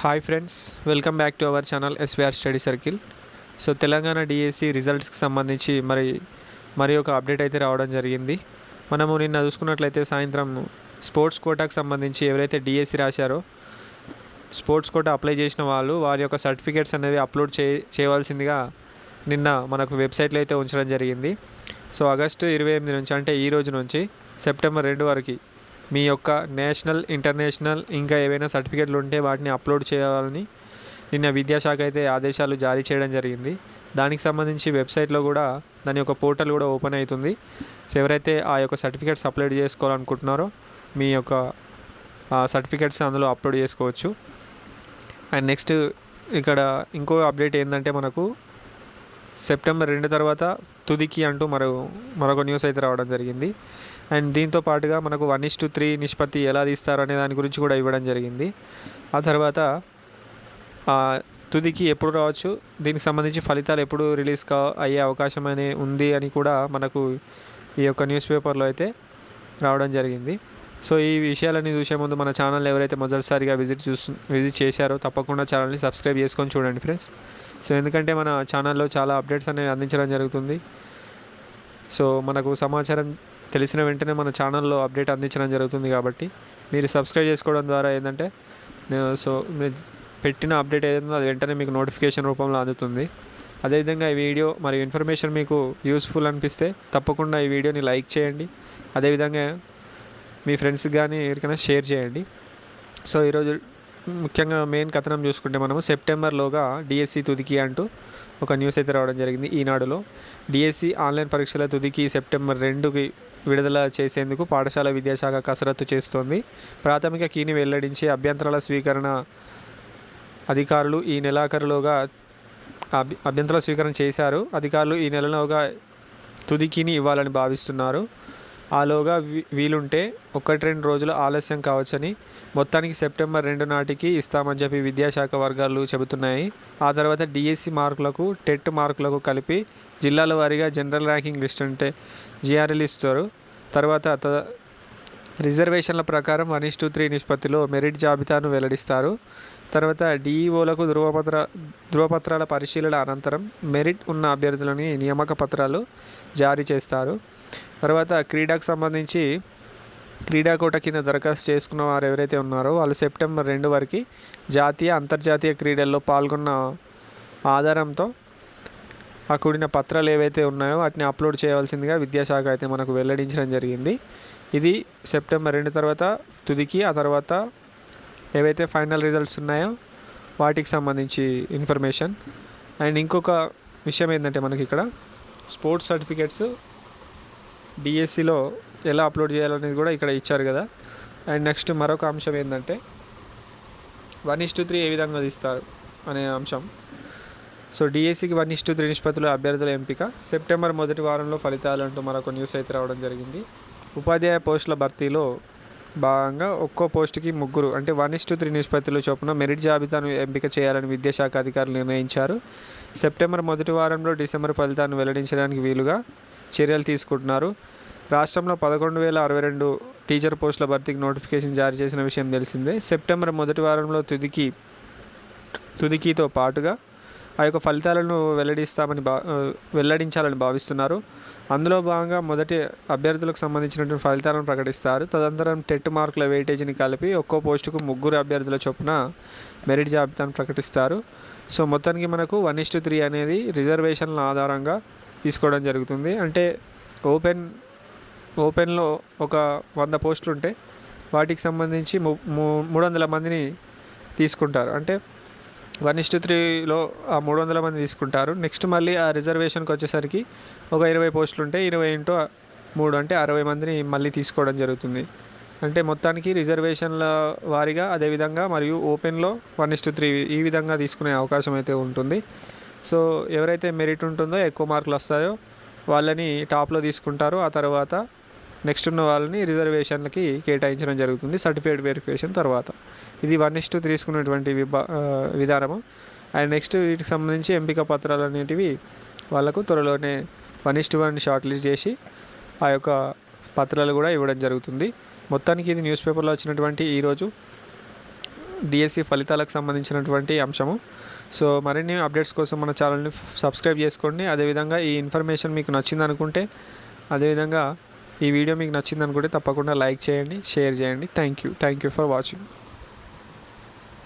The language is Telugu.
Hi friends welcome back to our channel SVR study circle so Telangana DSC రిజల్ట్స్కి సంబంధించి మరి మరి ఒక అప్డేట్ అయితే రావడం జరిగింది. మనము నిన్న చూసుకున్నట్లయితే సాయంత్రం స్పోర్ట్స్ కోటాకు సంబంధించి ఎవరైతే డిఎస్సి రాశారో స్పోర్ట్స్ కోటా అప్లై చేసిన వాళ్ళు వారి యొక్క సర్టిఫికేట్స్ అనేవి అప్లోడ్ చే చేయవలసిందిగా నిన్న మనకు వెబ్సైట్లో అయితే ఉంచడం జరిగింది. సో ఆగస్టు ఇరవై ఎనిమిది నుంచి అంటే ఈ రోజు నుంచి సెప్టెంబర్ రెండు వరకు మీ యొక్క నేషనల్ ఇంటర్నేషనల్ ఇంకా ఏవైనా సర్టిఫికేట్లు ఉంటే వాటిని అప్లోడ్ చేయాలని నిన్న విద్యాశాఖ అయితే ఆదేశాలు జారీ చేయడం జరిగింది. దానికి సంబంధించి వెబ్సైట్లో కూడా దాని యొక్క పోర్టల్ కూడా ఓపెన్ అవుతుంది సో ఎవరైతే ఆ యొక్క సర్టిఫికేట్స్ అప్లోడ్ చేసుకోవాలనుకుంటున్నారో మీ యొక్క సర్టిఫికేట్స్ అందులో అప్లోడ్ చేసుకోవచ్చు. అండ్ నెక్స్ట్ ఇక్కడ ఇంకో అప్డేట్ ఏంటంటే మనకు సెప్టెంబర్ రెండు తర్వాత తుదికి అంటూ మరో మరొక న్యూస్ అయితే రావడం జరిగింది. అండ్ దీంతో పాటుగా మనకు వన్ ఇస్ టు త్రీ నిష్పత్తి ఎలా తీస్తారు అనే దాని గురించి కూడా ఇవ్వడం జరిగింది. ఆ తర్వాత తుదికి ఎప్పుడు రావచ్చు దీనికి సంబంధించి ఫలితాలు ఎప్పుడు రిలీజ్ కా అయ్యే అవకాశం అనే ఉంది అని కూడా మనకు ఈ యొక్క న్యూస్ పేపర్లో అయితే రావడం జరిగింది. సో ఈ విషయాలన్నీ చూసే ముందు మన ఛానల్ ఎవరైతే మొదటిసారిగా విజిట్ చూస్తు విజిట్ చేశారో తప్పకుండా ఛానల్ని సబ్స్క్రైబ్ చేసుకొని చూడండి ఫ్రెండ్స్ సో ఎందుకంటే మన ఛానల్లో చాలా అప్డేట్స్ అనేవి అందించడం జరుగుతుంది. సో మనకు సమాచారం తెలిసిన వెంటనే మన ఛానల్లో అప్డేట్ అందించడం జరుగుతుంది కాబట్టి మీరు సబ్స్క్రైబ్ చేసుకోవడం ద్వారా ఏంటంటే నేను సో మీరు పెట్టిన అప్డేట్ ఏదైనా అది వెంటనే మీకు నోటిఫికేషన్ రూపంలో అందుతుంది. అదేవిధంగా ఈ వీడియో మరియు ఇన్ఫర్మేషన్ మీకు యూస్ఫుల్ అనిపిస్తే తప్పకుండా ఈ వీడియోని లైక్ చేయండి. అదేవిధంగా మీ ఫ్రెండ్స్కి కానీ ఎవరికైనా షేర్ చేయండి. సో ఈరోజు ముఖ్యంగా మెయిన్ కథనం చూసుకుంటే మనము సెప్టెంబర్లోగా డిఎస్సి తుదికి అంటూ ఒక న్యూస్ అయితే రావడం జరిగింది ఈనాడులో డిఎస్సి ఆన్లైన్ పరీక్షల తుదికి సెప్టెంబర్ రెండుకి విడుదల చేసేందుకు పాఠశాల విద్యాశాఖ కసరత్తు చేస్తోంది. ప్రాథమిక కీని వెల్లడించి అభ్యంతరాల స్వీకరణ అధికారులు ఈ నెలాఖరులోగా అభ్య అభ్యంతరాల స్వీకరణ చేశారు. అధికారులు ఈ నెలలోగా తుదికిని ఇవ్వాలని భావిస్తున్నారు. ఆలోగా వీలుంటే ఒకటి రెండు రోజులు ఆలస్యం కావచ్చని మొత్తానికి సెప్టెంబర్ రెండు నాటికి ఇస్తామని చెప్పి విద్యాశాఖ వర్గాలు చెబుతున్నాయి. ఆ తర్వాత డిఎస్సి మార్కులకు టెట్ మార్కులకు కలిపి జిల్లాల వారీగా జనరల్ ర్యాంకింగ్ లిస్ట్ అంటే జిఆర్ఎల్ ఇస్తారు. తర్వాత త- రిజర్వేషన్ల ప్రకారం వన్ ఇస్ టూ త్రీ నిష్పత్తిలో మెరిట్ జాబితాను వెల్లడిస్తారు. తర్వాత డిఈఓలకు ధృవపత్ర ధృవపత్రాల పరిశీలన అనంతరం మెరిట్ ఉన్న అభ్యర్థులని నియామక పత్రాలు జారీ చేస్తారు. తర్వాత క్రీడకు సంబంధించి క్రీడా కోట కింద దరఖాస్తు చేసుకున్న వారు ఎవరైతే ఉన్నారో వాళ్ళు సెప్టెంబర్ రెండు వరకు జాతీయ అంతర్జాతీయ క్రీడల్లో పాల్గొన్న ఆధారంతో ఆ కూడిన పత్రాలు ఏవైతే ఉన్నాయో వాటిని అప్లోడ్ చేయవలసిందిగా విద్యాశాఖ అయితే మనకు వెల్లడించడం జరిగింది. ఇది సెప్టెంబర్ రెండు తర్వాత తుదికి ఆ తర్వాత ఏవైతే ఫైనల్ రిజల్ట్స్ ఉన్నాయో వాటికి సంబంధించి ఇన్ఫర్మేషన్. అండ్ ఇంకొక విషయం ఏంటంటే మనకి ఇక్కడ స్పోర్ట్స్ సర్టిఫికేట్స్ డిఎస్సిలో ఎలా అప్లోడ్ చేయాలనేది కూడా ఇక్కడ ఇచ్చారు కదా. అండ్ నెక్స్ట్ మరొక అంశం ఏంటంటే వన్ ఇస్ టు త్రీ ఏ విధంగా తీస్తారు అనే అంశం. సో డిఎస్సికి వన్ ఇస్ టు త్రీ నిష్పత్తుల అభ్యర్థుల ఎంపిక. సెప్టెంబర్ మొదటి వారంలో ఫలితాలు అంటూ మరొక న్యూస్ అయితే రావడం జరిగింది. ఉపాధ్యాయ పోస్టుల భర్తీలో భాగంగా ఒక్కో పోస్టుకి ముగ్గురు అంటే వన్ ఇస్ టు త్రీ నిష్పత్తిలో చొప్పున మెరిట్ జాబితాను ఎంపిక చేయాలని విద్యాశాఖ అధికారులు నిర్ణయించారు. సెప్టెంబర్ మొదటి వారంలో డిసెంబర్ ఫలితాన్ని వెల్లడించడానికి వీలుగా చర్యలు తీసుకుంటున్నారు. రాష్ట్రంలో పదకొండు వేల అరవై రెండు టీచర్ పోస్టుల భర్తీకి నోటిఫికేషన్ జారీ చేసిన విషయం తెలిసిందే. సెప్టెంబర్ మొదటి వారంలో తుదికి తుదికితో పాటుగా ఆ యొక్క ఫలితాలను వెల్లడిస్తామని భా వెల్లడించాలని భావిస్తున్నారు. అందులో భాగంగా మొదటి అభ్యర్థులకు సంబంధించినటువంటి ఫలితాలను ప్రకటిస్తారు. తదనంతరం టెట్ మార్కుల వెయిటేజీని కలిపి ఒక్కో పోస్టుకు ముగ్గురు అభ్యర్థుల చొప్పున మెరిట్ జాబితాను ప్రకటిస్తారు. సో మొత్తానికి మనకు వన్ ఇస్టు త్రీ అనేది రిజర్వేషన్ల ఆధారంగా తీసుకోవడం జరుగుతుంది. అంటే ఓపెన్ ఓపెన్లో ఒక వంద పోస్టులు ఉంటే వాటికి సంబంధించి ము మూడు వందల మందిని తీసుకుంటారు. అంటే వన్ ఇస్ టు త్రీలో ఆ మూడు వందల మంది తీసుకుంటారు. నెక్స్ట్ మళ్ళీ ఆ రిజర్వేషన్కి వచ్చేసరికి ఒక ఇరవై పోస్టులు ఉంటే ఇరవై ఇంటూ మూడు అంటే అరవై మందిని మళ్ళీ తీసుకోవడం జరుగుతుంది. అంటే మొత్తానికి రిజర్వేషన్ల వారీగా అదేవిధంగా మరియు ఓపెన్లో వన్ ఇస్ టు త్రీ ఈ విధంగా తీసుకునే అవకాశం అయితే ఉంటుంది. సో ఎవరైతే మెరిట్ ఉంటుందో ఎక్కువ మార్కులు వస్తాయో వాళ్ళని టాప్లో తీసుకుంటారు. ఆ తర్వాత నెక్స్ట్ ఉన్న వాళ్ళని రిజర్వేషన్లకి కేటాయించడం జరుగుతుంది సర్టిఫికేట్ వెరిఫికేషన్ తర్వాత. ఇది వన్ ఇస్ టూ తీసుకున్నటువంటి విభా విధానము. అండ్ నెక్స్ట్ వీటికి సంబంధించి ఎంపిక పత్రాలు అనేటివి వాళ్ళకు త్వరలోనే one is to one short list చేసి ఆ యొక్క పత్రాలు కూడా ఇవ్వడం జరుగుతుంది. మొత్తానికి ఇది న్యూస్ పేపర్లో వచ్చినటువంటి ఈరోజు డిఎస్సి ఫలితాలకు సంబంధించినటువంటి అంశము. సో మరిన్ని అప్డేట్స్ కోసం మన ఛానల్ని సబ్స్క్రైబ్ చేసుకోండి. అదేవిధంగా ఈ ఇన్ఫర్మేషన్ మీకు నచ్చింది అనుకుంటే అదేవిధంగా ఈ వీడియో మీకు నచ్చింది అనుకుంటే తప్పకుండా లైక్ చేయండి షేర్ చేయండి. Thank you. Thank you for watching.